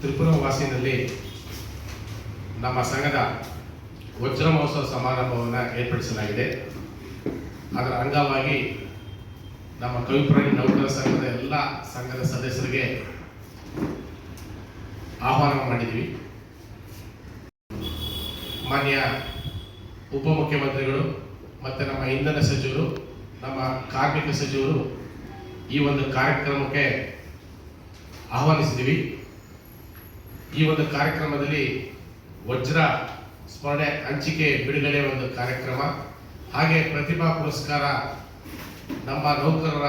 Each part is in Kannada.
ತ್ರಿಪುರ ವಾಸಿನಲ್ಲಿ ನಮ್ಮ ಸಂಘದ ವಜ್ರ ಮಹೋತ್ಸವ ಸಮಾರಂಭವನ್ನು ಏರ್ಪಡಿಸಲಾಗಿದೆ. ಅದರ ಅಂಗವಾಗಿ ನಮ್ಮ ಕವಿಪ್ರಾಣಿ ನೌಕರ ಸಂಘದ ಎಲ್ಲ ಸಂಘದ ಸದಸ್ಯರಿಗೆ ಆಹ್ವಾನ ಮಾಡಿದ್ವಿ. ಮಾನ್ಯ ಉಪಮುಖ್ಯಮಂತ್ರಿಗಳು ಮತ್ತು ನಮ್ಮ ಇಂಧನ ಸಚಿವರು, ನಮ್ಮ ಕಾರ್ಮಿಕ ಸಚಿವರು ಈ ಒಂದು ಕಾರ್ಯಕ್ರಮಕ್ಕೆ ಆಹ್ವಾನಿಸಿದ್ದೀವಿ. ಈ ಒಂದು ಕಾರ್ಯಕ್ರಮದಲ್ಲಿ ವಜ್ರ ಸ್ಮರಣೆ, ಹಂಚಿಕೆ, ಬಿಡುಗಡೆ ಒಂದು ಕಾರ್ಯಕ್ರಮ, ಹಾಗೆ ಪ್ರತಿಭಾ ಪುರಸ್ಕಾರ ನಮ್ಮ ನೌಕರರ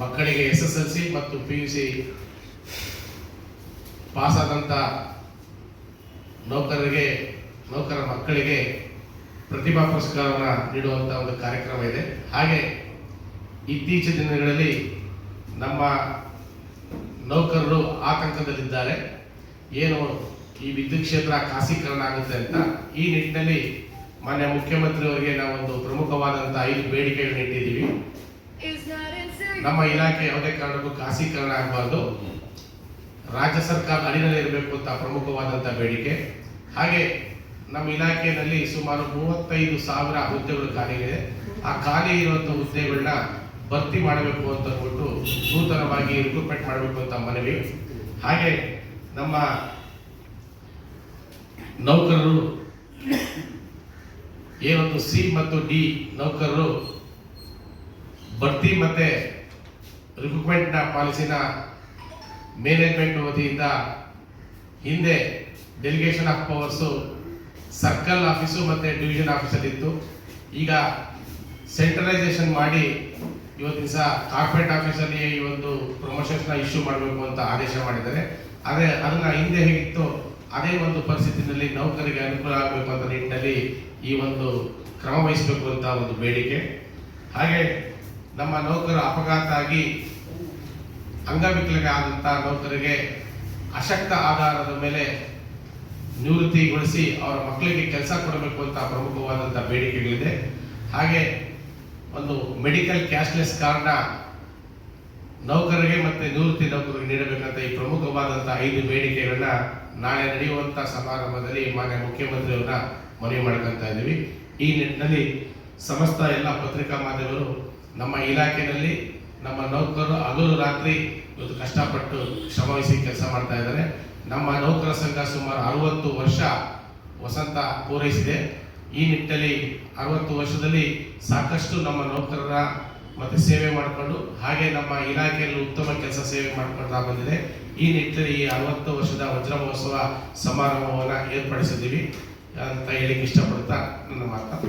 ಮಕ್ಕಳಿಗೆ ಎಸ್ ಎಸ್ ಎಲ್ ಸಿ ಮತ್ತು ಪಿ ಯು ಸಿ ಪಾಸಾದಂಥ ನೌಕರರಿಗೆ, ನೌಕರ ಮಕ್ಕಳಿಗೆ ಪ್ರತಿಭಾ ಪುರಸ್ಕಾರವನ್ನು ನೀಡುವಂಥ ಒಂದು ಕಾರ್ಯಕ್ರಮ ಇದೆ. ಹಾಗೆ ಇತ್ತೀಚಿನ ದಿನಗಳಲ್ಲಿ ನಮ್ಮ ನೌಕರರು ಆತಂಕದಲ್ಲಿದ್ದಾರೆ. ಏನು ಈ ವಿದ್ಯುತ್ ಕ್ಷೇತ್ರ ಖಾಸೀಕರಣ ಆಗುತ್ತೆ ಅಂತ. ಈ ನಿಟ್ಟಿನಲ್ಲಿ ಮಾನ್ಯ ಮುಖ್ಯಮಂತ್ರಿಯವರಿಗೆ ನಾವೊಂದು ಪ್ರಮುಖವಾದಂಥ ಐದು ಬೇಡಿಕೆಗಳನ್ನ ಇಟ್ಟಿದ್ದೀವಿ. ನಮ್ಮ ಇಲಾಖೆ ಯಾವುದೇ ಕಾರಣಕ್ಕೂ ಖಾಸೀಕರಣ ಆಗಬಾರ್ದು. ರಾಜ್ಯ ಸರ್ಕಾರ ಅಡಿನಲ್ಲಿ ಇರಬೇಕು ಅಂತ ಪ್ರಮುಖವಾದಂಥ ಬೇಡಿಕೆ. ಹಾಗೆ ನಮ್ಮ ಇಲಾಖೆಯಲ್ಲಿ ಸುಮಾರು ಮೂವತ್ತೈದು ಸಾವಿರ ಹುದ್ದೆಗಳು ಖಾಲಿ ಇದೆ. ಆ ಖಾಲಿ ಇರುವಂಥ ಹುದ್ದೆಗಳನ್ನ ಭರ್ತಿ ಮಾಡಬೇಕು ಅಂತ ಅಂದ್ಬಿಟ್ಟು ನೂತನವಾಗಿ ರಿಕ್ರೂಟ್ಮೆಂಟ್ ಮಾಡಬೇಕು ಅಂತ ಮನವಿ. ಹಾಗೆ ನಮ್ಮ ನೌಕರರು ಏನೊಂದು ಸಿ ಮತ್ತು ಡಿ ನೌಕರರು ಭರ್ತಿ ಮತ್ತೆ ರಿಕ್ರೂಟ್ಮೆಂಟ್ನ ಪಾಲಿಸಿನ ಮ್ಯಾನೇಜ್ಮೆಂಟ್ ವತಿಯಿಂದ ಹಿಂದೆ delegation of powers circle office ಮತ್ತು ಡಿವಿಷನ್ ಆಫೀಸಲ್ಲಿತ್ತು ಈಗ ಸೆಂಟ್ರಲೈಸೇಷನ್ ಮಾಡಿ ಇವತ್ತು ದಿವಸ ಕಾರ್ಪೊರೇಟ್ ಆಫೀಸಲ್ಲಿ ಈ ಒಂದು ಪ್ರಮೋಷನ್ಸ್ನ ಇಶ್ಯೂ ಮಾಡಬೇಕು ಅಂತ ಆದೇಶ ಮಾಡಿದ್ದಾರೆ. ಆದರೆ ಅದನ್ನು ಹಿಂದೆ ಹೇಗಿತ್ತು? ಅದೇ ಒಂದು ಪರಿಸ್ಥಿತಿನಲ್ಲಿ ನೌಕರಿಗೆ ಅನುಕೂಲ ಆಗಬೇಕು ಅಂತ ನಿಟ್ಟಿನಲ್ಲಿ ಈ ಒಂದು ಕ್ರಮ ವಹಿಸಬೇಕು ಅಂತ ಒಂದು ಬೇಡಿಕೆ. ಹಾಗೆ ನಮ್ಮ ನೌಕರು ಅಪಘಾತ ಆಗಿ ಅಂಗವಿಕಲಿಗೆ ಆದಂಥ ನೌಕರಿಗೆ ಅಶಕ್ತ ಆಧಾರದ ಮೇಲೆ ನಿವೃತ್ತಿಗೊಳಿಸಿ ಅವರ ಮಕ್ಕಳಿಗೆ ಕೆಲಸ ಕೊಡಬೇಕು ಅಂತ ಪ್ರಮುಖವಾದಂಥ ಬೇಡಿಕೆಗಳಿದೆ. ಹಾಗೆ ಒಂದು ಮೆಡಿಕಲ್ ಕ್ಯಾಶ್ಲೆಸ್ ಕಾರ್ಡ್ನ ನೌಕರರಿಗೆ ಮತ್ತು ನಿವೃತ್ತಿ ನೌಕರರಿಗೆ ನೀಡಬೇಕಂತ ಈ ಪ್ರಮುಖವಾದಂಥ ಐದು ಬೇಡಿಕೆಗಳನ್ನ ನಾಳೆ ನಡೆಯುವಂಥ ಸಮಾರಂಭದಲ್ಲಿ ಮಾನ್ಯ ಮುಖ್ಯಮಂತ್ರಿಯವರನ್ನ ಮನವಿ ಮಾಡ್ಕೊಂತ ಇದ್ದೀವಿ. ಈ ನಿಟ್ಟಿನಲ್ಲಿ ಸಮಸ್ತ ಎಲ್ಲ ಪತ್ರಿಕಾ ಮಾಧ್ಯಮರು ನಮ್ಮ ಇಲಾಖೆಯಲ್ಲಿ ನಮ್ಮ ನೌಕರರು ಹಗಲು ರಾತ್ರಿ ಇವತ್ತು ಕಷ್ಟಪಟ್ಟು ಶ್ರಮವಹಿಸಿ ಕೆಲಸ ಮಾಡ್ತಾ ಇದ್ದಾರೆ. ನಮ್ಮ ನೌಕರ ಸಂಘ ಸುಮಾರು ಅರವತ್ತು ವರ್ಷ ವಸಂತ ಪೂರೈಸಿದೆ. ಈ ನಿಟ್ಟಲ್ಲಿ ಅರವತ್ತು ವರ್ಷದಲ್ಲಿ ಸಾಕಷ್ಟು ನಮ್ಮ ನೌಕರರ ಮತ್ತೆ ಸೇವೆ ಮಾಡಿಕೊಂಡು ಹಾಗೆ ನಮ್ಮ ಇಲಾಖೆಯಲ್ಲಿ ಉತ್ತಮ ಕೆಲಸ ಸೇವೆ ಮಾಡ್ಕೊಳ್ತಾ ಬಂದಿದೆ. ಈ ನಿಟ್ಟಿನಲ್ಲಿ ಈ ಅರವತ್ತು ವರ್ಷದ ವಜ್ರ ಮಹೋತ್ಸವ ಸಮಾರಂಭವನ್ನು ಏರ್ಪಡಿಸಿದ್ದೀವಿ ಅಂತ ಹೇಳಿಕ್ಕೆ ಇಷ್ಟಪಡ್ತಾ ನನ್ನ ಮಾತು.